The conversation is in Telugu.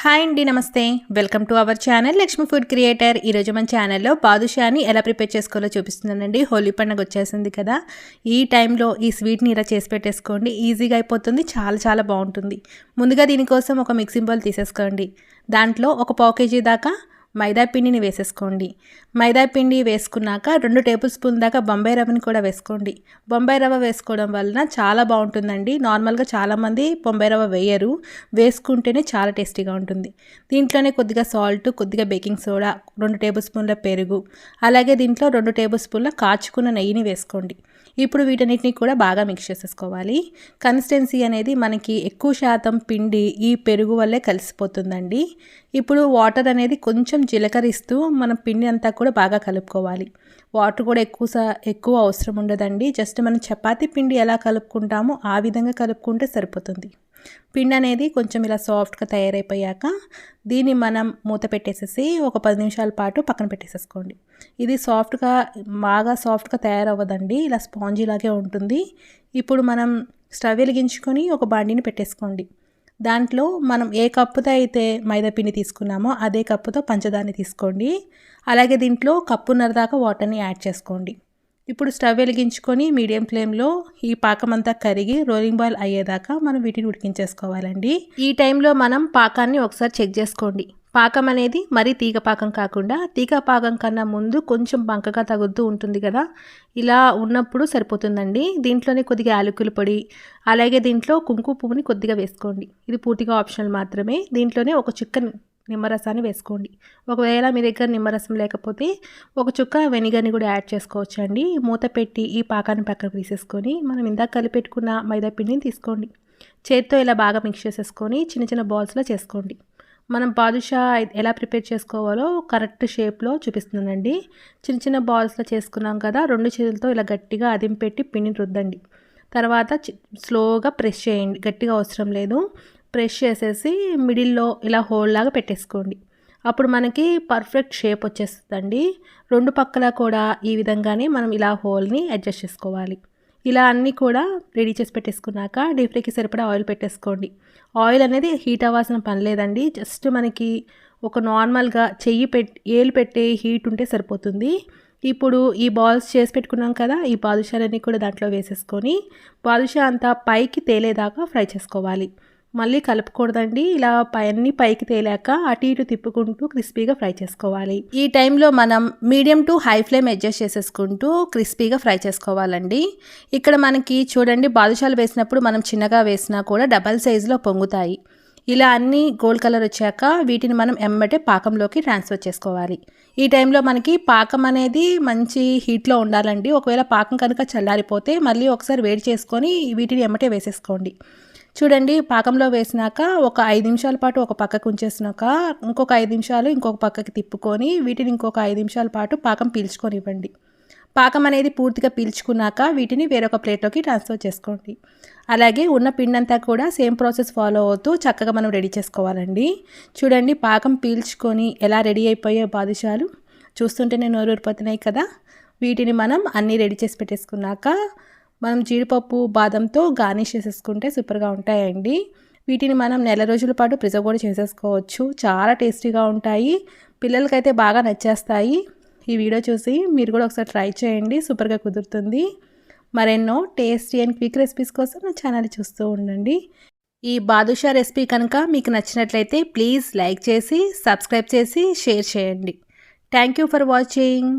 హాయ్ అండి నమస్తే. Welcome to our channel Lakshmi food creator. ఈరోజు మన ఛానల్లో బాదుషాని ఎలా ప్రిపేర్ చేసుకోవాలో చూపిస్తున్నానండి. హోలీ పండుగ వచ్చేసింది కదా. ఈ టైంలో ఈ స్వీట్ని ఇలా చేసి పెట్టేసుకోండి. ఈజీగా అయిపోతుంది. చాలా చాలా బాగుంటుంది. ముందుగా దీనికోసం ఒక మిక్సింగ్ బౌల్ తీసేసుకోండి. దాంట్లో ఒక పావు కేజీ దాకా మైదాపిండిని వేసేసుకోండి. మైదాపిండి వేసుకున్నాక రెండు టేబుల్ స్పూన్ దాకా బొంబాయి రవ్వని కూడా వేసుకోండి. బొంబాయి రవ్వ వేసుకోవడం వలన చాలా బాగుంటుందండి. నార్మల్గా చాలామంది బొంబాయి రవ్వ వేయరు. వేసుకుంటేనే చాలా టేస్టీగా ఉంటుంది. దీంట్లోనే కొద్దిగా సాల్ట్ కొద్దిగా బేకింగ్ సోడా రెండు టేబుల్ స్పూన్ల పెరుగు అలాగే దీంట్లో రెండు టేబుల్ స్పూన్ల కాచుకున్న నెయ్యిని వేసుకోండి. ఇప్పుడు వీటన్నిటిని కూడా బాగా మిక్స్ చేసేసుకోవాలి. కన్సిస్టెన్సీ అనేది మనకి ఎక్కువ శాతం పిండి ఈ పెరుగు వల్లే కలిసిపోతుందండి. ఇప్పుడు వాటర్ అనేది కొంచెం జీలకరిస్తూ మన పిండి అంతా కూడా బాగా కలుపుకోవాలి. వాటర్ కూడా ఎక్కువ ఎక్కువ అవసరం ఉండదండి. జస్ట్ మనం చపాతీ పిండి ఎలా కలుపుకుంటామో ఆ విధంగా కలుపుకుంటే సరిపోతుంది. పిండి అనేది కొంచెం ఇలా సాఫ్ట్గా తయారైపోయాక దీన్ని మనం మూత పెట్టేసేసి ఒక పది నిమిషాల పాటు పక్కన పెట్టేసేసుకోండి. ఇది సాఫ్ట్గా బాగా సాఫ్ట్గా తయారవ్వదండి. ఇలా స్పాంజీ లాగే ఉంటుంది. ఇప్పుడు మనం స్టవ్ వెలిగించుకొని ఒక బాండిని పెట్టేసుకోండి. దాంట్లో మనం ఏ కప్పుతో అయితే మైదా పిండి తీసుకున్నామో అదే కప్పుతో పంచదాన్ని తీసుకోండి. అలాగే దీంట్లో కప్పున్నర దాకా వాటర్ని యాడ్ చేసుకోండి. ఇప్పుడు స్టవ్ వెలిగించుకొని మీడియం ఫ్లేమ్లో ఈ పాకం అంతా కరిగి రోలింగ్ బాల్ అయ్యేదాకా మనం వీటిని ఉడికించేసుకోవాలండి. ఈ టైంలో మనం పాకాన్ని ఒకసారి చెక్ చేసుకోండి. పాకం అనేది మరీ తీగ పాకం కాకుండా తీగ పాకం కన్నా ముందు కొంచెం బంకగా తగులుతూ ఉంటుంది కదా ఇలా ఉన్నప్పుడు సరిపోతుందండి. దీంట్లోనే కొద్దిగా యాలకుల పొడి అలాగే దీంట్లో కుంకు పువ్వుని కొద్దిగా వేసుకోండి. ఇది పూర్తిగా ఆప్షనల్ మాత్రమే. దీంట్లోనే ఒక చికెన్ నిమ్మరసాన్ని వేసుకోండి. ఒకవేళ మీ దగ్గర నిమ్మరసం లేకపోతే ఒక చుక్క వెనిగర్ని కూడా యాడ్ చేసుకోవచ్చు అండి మూత పెట్టి ఈ పాకాన్ని పక్కన తీసేసుకొని మనం ఇందాక కలిపెట్టుకున్న మైదా పిండిని తీసుకోండి. చేత్తో ఇలా బాగా మిక్స్ చేసేసుకొని చిన్న చిన్న బాల్స్లో చేసుకోండి. మనం బాదుషా ఎలా ప్రిపేర్ చేసుకోవాలో కరెక్ట్ షేప్లో చూపిస్తుందండి. చిన్న చిన్న బాల్స్లో చేసుకున్నాం కదా రెండు చేతులతో ఇలా గట్టిగా అదింపెట్టి పిండిని రుద్దండి. తర్వాత స్లోగా ప్రెస్ చేయండి. గట్టిగా అవసరం లేదు. ప్రెస్ చేసేసి మిడిల్లో ఇలా హోల్ లాగా పెట్టేసుకోండి. అప్పుడు మనకి పర్ఫెక్ట్ షేప్ వచ్చేస్తుందండి. రెండు పక్కల కూడా ఈ విధంగానే మనం ఇలా హోల్ని అడ్జస్ట్ చేసుకోవాలి. ఇలా అన్నీ కూడా రెడీ చేసి పెట్టేసుకున్నాక డీప్ ఫ్రైకి సరిపడా ఆయిల్ పెట్టేసుకోండి. ఆయిల్ అనేది హీట్ అవ్వాల్సిన పని లేదండి. జస్ట్ మనకి ఒక నార్మల్గా చెయ్యి పెట్టి ఏలు పెట్టే హీట్ ఉంటే సరిపోతుంది. ఇప్పుడు ఈ బాల్స్ చేసి పెట్టుకున్నాం కదా ఈ బాదుషాలన్నీ కూడా దాంట్లో వేసేసుకొని బాదుషా అంతా పైకి తేలేదాకా ఫ్రై చేసుకోవాలి. మళ్ళీ కలుపుకూడదండి. ఇలా పైన పైకి తేలాక అటు ఇటు తిప్పుకుంటూ క్రిస్పీగా ఫ్రై చేసుకోవాలి. ఈ టైంలో మనం medium to high flame adjust చేసేసుకుంటూ క్రిస్పీగా ఫ్రై చేసుకోవాలండి. ఇక్కడ మనకి చూడండి బాదుషాలు వేసినప్పుడు మనం చిన్నగా వేసినా కూడా డబల్ సైజులో పొంగుతాయి. ఇలా అన్ని గోల్డ్ కలర్ వచ్చాక వీటిని మనం ఎమ్మటే పాకంలోకి ట్రాన్స్ఫర్ చేసుకోవాలి. ఈ టైంలో మనకి పాకం అనేది మంచి హీట్లో ఉండాలండి. ఒకవేళ పాకం కనుక చల్లారిపోతే మళ్ళీ ఒకసారి వేడి చేసుకొని వీటిని ఎమ్మటే వేసేసుకోండి. చూడండి పాకంలో వేసినాక ఒక ఐదు నిమిషాల పాటు ఒక పక్కకు ఉంచేసినాక ఇంకొక ఐదు నిమిషాలు ఇంకొక పక్కకి తిప్పుకొని వీటిని ఇంకొక ఐదు నిమిషాల పాటు పాకం పీల్చుకొని ఇవ్వండి పాకం అనేది పూర్తిగా పీల్చుకున్నాక వీటిని వేరొక ప్లేట్లోకి ట్రాన్స్ఫర్ చేసుకోండి. అలాగే ఉన్న పిండంతా కూడా సేమ్ ప్రాసెస్ ఫాలో అవుతూ చక్కగా మనం రెడీ చేసుకోవాలండి. చూడండి పాకం పీల్చుకొని ఎలా రెడీ అయిపోయే బాదుషాలు? చూస్తుంటేనే నోరు ఊరిపోతున్నాయి కదా. వీటిని మనం అన్నీ రెడీ చేసి పెట్టేసుకున్నాక మనం జీడిపప్పు బాదంతో గార్నిష్ చేసేసుకుంటే సూపర్గా ఉంటాయండి. వీటిని మనం నెల రోజుల పాటు ప్రిజర్వ్ కూడా చేసేసుకోవచ్చు. చాలా టేస్టీగా ఉంటాయి. పిల్లలకైతే బాగా నచ్చేస్తాయి. ఈ వీడియో చూసి మీరు కూడా ఒకసారి ట్రై చేయండి. సూపర్గా కుదురుతుంది. మరెన్నో టేస్టీ అండ్ క్విక్ రెసిపీస్ కోసం నా ఛానల్ చూస్తూ ఉండండి. ఈ బాదుషా రెసిపీ కనుక మీకు నచ్చినట్లయితే ప్లీజ్ లైక్ చేసి సబ్స్క్రైబ్ చేసి షేర్ చేయండి. Thank you for watching.